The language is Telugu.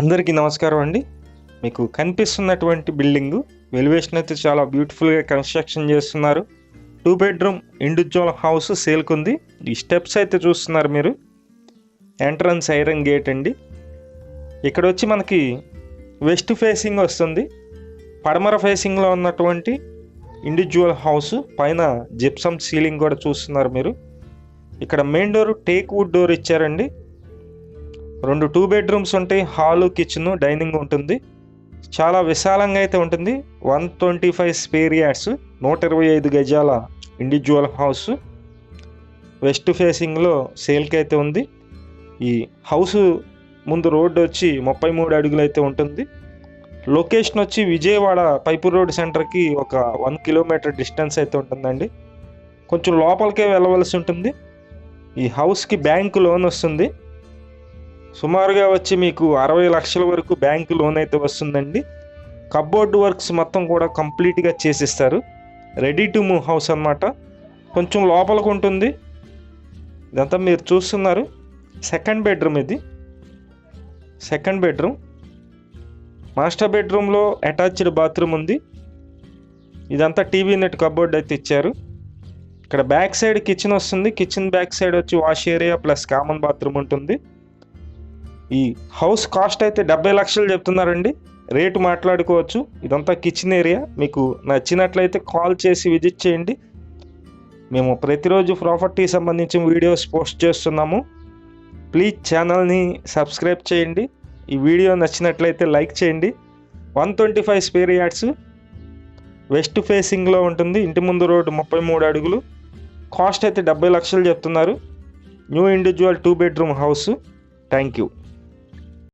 అందరికీ నమస్కారం అండి. మీకు కనిపిస్తున్నటువంటి బిల్డింగ్ వెలివేషన్ అయితే చాలా బ్యూటిఫుల్గా కన్స్ట్రక్షన్ చేస్తున్నారు. టూ బెడ్రూమ్ ఇండివిజువల్ హౌస్ సేల్కుంది. ఈ స్టెప్స్ అయితే చూస్తున్నారు మీరు. ఎంట్రన్స్ ఐరన్ గేట్ అండి. ఇక్కడ వచ్చి మనకి వెస్ట్ ఫేసింగ్ వస్తుంది. పడమర ఫేసింగ్లో ఉన్నటువంటి ఇండివిజువల్ హౌస్ పైన జిప్సమ్ సీలింగ్ కూడా చూస్తున్నారు మీరు. ఇక్కడ main door teak wood door ఇచ్చారండి. రెండు టూ బెడ్రూమ్స్ ఉంటాయి హాలు కిచెన్ డైనింగ్ ఉంటుంది. చాలా విశాలంగా అయితే ఉంటుంది. One twenty five square yards నూట ఇరవై ఐదు గజాల ఇండివిజువల్ హౌస్ వెస్ట్ ఫేసింగ్లో సేల్కి అయితే ఉంది. ఈ హౌస్ ముందు రోడ్డు వచ్చి ముప్పై మూడు అడుగులు అయితే ఉంటుంది. లొకేషన్ వచ్చి విజయవాడ పైపూర్ రోడ్ సెంటర్కి ఒక వన్ కిలోమీటర్ డిస్టెన్స్ అయితే ఉంటుందండి. కొంచెం లోపలికే వెళ్ళవలసి ఉంటుంది. ఈ హౌస్కి బ్యాంకు లోన్ వస్తుంది. సుమారుగా వచ్చి మీకు అరవై లక్షల వరకు బ్యాంకు లోన్ అయితే వస్తుందండి. కబ్బోర్డ్ వర్క్స్ మొత్తం కూడా కంప్లీట్గా చేసిస్తారు. రెడీ టు మూవ్ హౌస్ అన్నమాట. కొంచెం లోపలకు ఉంటుంది. ఇదంతా మీరు చూస్తున్నారు. సెకండ్ బెడ్రూమ్ ఇది. Second bedroom. మాస్టర్ బెడ్రూమ్లో అటాచ్డ్ బాత్రూమ్ ఉంది. ఇదంతా టీవీ నెట్ కబోర్డ్ అయితే ఇచ్చారు. ఇక్కడ బ్యాక్ సైడ్ కిచెన్ వస్తుంది. కిచెన్ బ్యాక్ సైడ్ వచ్చి wash area plus common bathroom ఉంటుంది. ఈ హౌస్ కాస్ట్ అయితే డెబ్బై లక్షలు చెప్తున్నారండి. రేటు మాట్లాడుకోవచ్చు. ఇదంతా కిచెన్ ఏరియా. మీకు నచ్చినట్లయితే కాల్ చేసి విజిట్ చేయండి. మేము ప్రతిరోజు ప్రాపర్టీ సంబంధించిన వీడియోస్ పోస్ట్ చేస్తున్నాము. ప్లీజ్ ఛానల్ని సబ్స్క్రైబ్ చేయండి. ఈ వీడియో నచ్చినట్లయితే లైక్ చేయండి. One twenty five square yards west ఫేసింగ్లో ఉంటుంది. ఇంటి ముందు రోడ్డు ముప్పై మూడు అడుగులు. కాస్ట్ అయితే డెబ్బై లక్షలు చెప్తున్నారు. New individual two bedroom house. Thank you.